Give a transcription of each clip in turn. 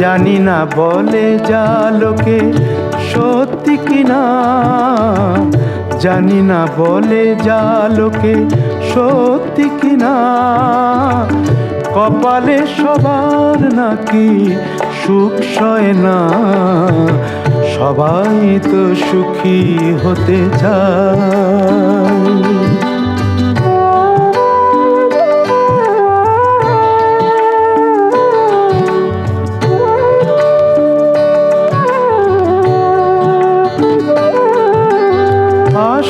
জানি না বলে যা লোকে, সত্যি কিনা জানি না বলে যা লোকে, সত্যি কিনা কপালে সবার নাকি সুখ সয় না? সবাই তো সুখী হতে চায়।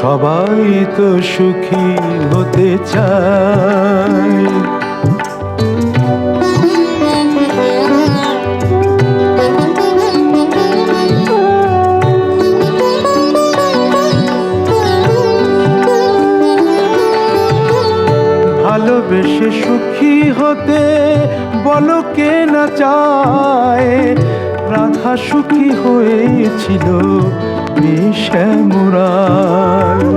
সবাই তো সুখী হতে চায়। ভালোবেসে সুখী হতে বলো কে না চায়। রাধা সুখী হয়েছিল। শ্যামরায়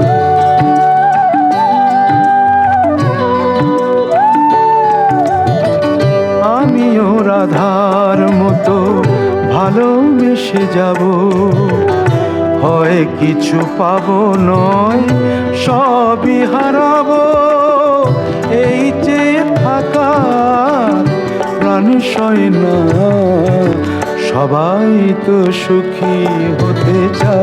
আমিও রাধার মতো ভালোবেসে যাব। হয় কিছু পাবো নয়, সবই হারাবো। এই যে থাকা প্রাণ সয় না, সবাই তো সুখী হতে চায়।